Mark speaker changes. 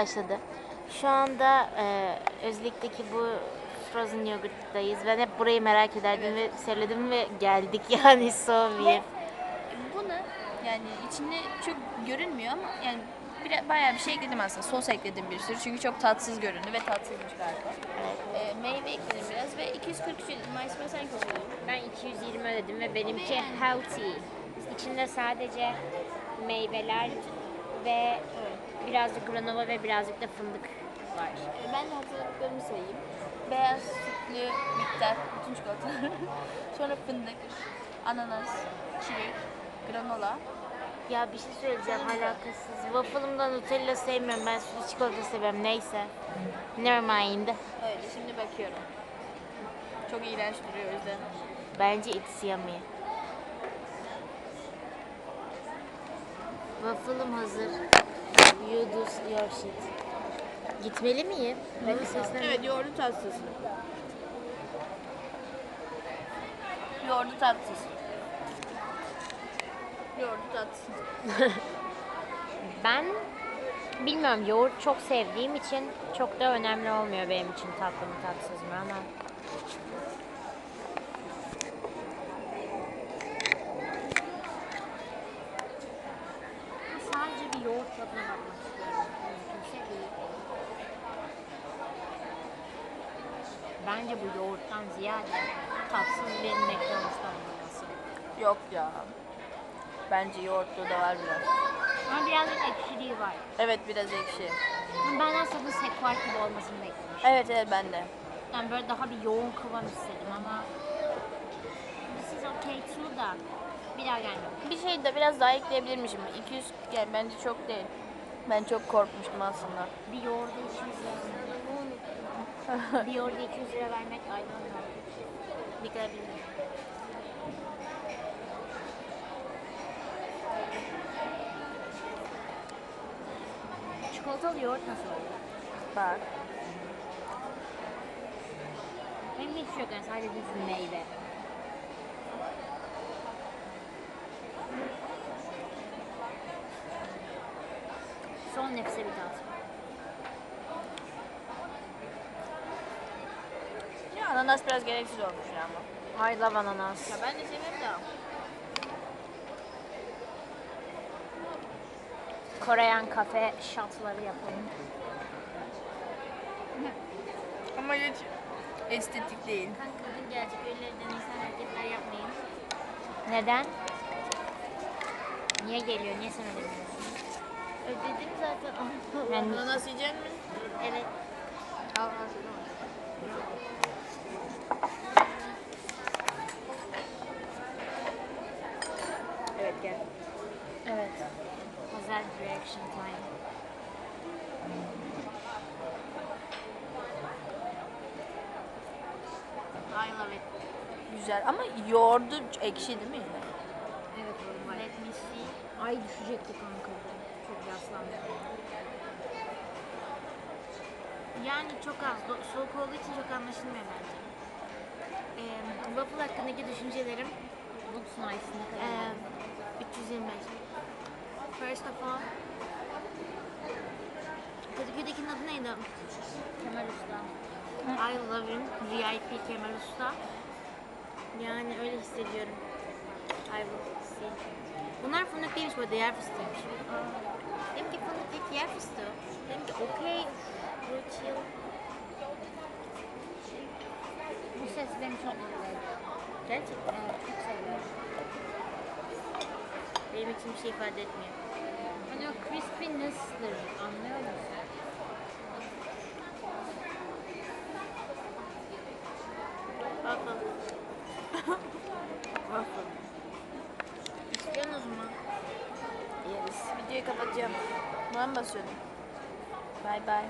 Speaker 1: başladı. Şu anda e, Özlük'teki bu Frozen Yogurt'tayız. Ben hep burayı merak ederdim ve söyledim ve geldik yani Sovyet.
Speaker 2: Bunu yani içinde çok görünmüyor ama yani bir, bayağı bir şey ekledim aslında. Sos ekledim bir sürü çünkü çok tatsız göründü ve tatsızmış galiba. Ee, meyve ekledim biraz ve 243 dedim. Mayısma sen kaç?
Speaker 1: Ben 220 ödedim ve benimki healthy. İçinde sadece meyveler ve birazcık granola ve birazcık da fındık var.
Speaker 2: Ben de hazırlıklarımı sayayım. Beyaz sütlü bitter, bütün çikolatalar. Sonra fındık, ananas, çilek, granola.
Speaker 1: Ya bir şey söyleyeceğim alakasız. Waffle'ımda Nutella sevmiyorum. Ben sütlü çikolata seviyorum. Neyse. Never mind.
Speaker 2: Öyle şimdi bakıyorum. Çok iğrenç duruyor o yüzden.
Speaker 1: Bence it's yummy. Waffle'ım hazır. You do your shit. Gitmeli miyim? Benim seslen.
Speaker 2: Evet yoğurdu tatsız. Yoğurdu tatsız. Yoğurdu tatsız.
Speaker 1: Ben bilmiyorum yoğurt çok sevdiğim için çok da önemli olmuyor benim için tatlı mı tatsız mı ama. Sadece bir yoğurt tadına bakmak istiyorum. Mümkünse değil. Bence bu yoğurttan ziyade tatsız bir McDonald's'tan olması.
Speaker 2: Yok ya. Bence yoğurtlu da var biraz.
Speaker 1: Ama birazcık ekşiliği var.
Speaker 2: Evet biraz ekşi.
Speaker 1: Ama Benden tadı sekvar gibi olmasını beklemiştim.
Speaker 2: Evet evet ben de.
Speaker 1: Yani böyle daha bir yoğun kıvam istedim ama this is okay too da bir daha.
Speaker 2: Bir şey de biraz daha ekleyebilirmişim. 200 yani bence çok değil. Ben çok korkmuştum aslında.
Speaker 1: Bir yoğurda 200 lira. bir yoğurda 200 lira vermek I don't know. Ne kadar bilmiyorum. Çikolatalı yoğurt nasıl oluyor?
Speaker 2: Bak.
Speaker 1: Benim hiç yok yani sadece düz meyve. Son nefese bir tat.
Speaker 2: Ya ananas biraz gereksiz olmuş ya ama.
Speaker 1: I love ananas.
Speaker 2: Ya ben de severim de.
Speaker 1: Koreyan kafe şatları yapalım.
Speaker 2: Ama hiç estetik değil.
Speaker 1: Kadın gelecek öylelerden insan hareketler yapmayın. Neden? Niye geliyor? Niye sen ödemiyorsun? Ödedim zaten. Yani,
Speaker 2: Ananas yiyecek misin?
Speaker 1: evet.
Speaker 2: Al al. Evet gel.
Speaker 1: Evet. Özel reaction time. I love it.
Speaker 2: Güzel ama yoğurdu ekşi değil mi?
Speaker 1: Evet Let me see. Ay düşecekti kanka. Çok yaslandı. Yani çok az. Soğuk olduğu için çok anlaşılmıyor bence. Ee, waffle hakkındaki düşüncelerim
Speaker 2: Looks nice.
Speaker 1: ee, 325. First of all Kadıköy'dekinin adı neydi?
Speaker 2: Kemal Usta.
Speaker 1: I love him. VIP Kemal Usta. Yani öyle hissediyorum. I will see. Bunlar fındık değilmiş bu arada yer fıstığıymış. Dedim ki fındık değil ki yer fıstığı. Dedim ki okey. Chill.
Speaker 2: Bu ses beni çok mutlu ediyor.
Speaker 1: Gerçekten.
Speaker 2: Evet, çok seviyorum.
Speaker 1: Benim için bir şey ifade etmiyor.
Speaker 2: Hani o crispiness'tir, anlıyor musun?
Speaker 1: Waffle. Waffle.
Speaker 2: Videoyu kapatacağım. Buna mı basıyordum? Bye bye.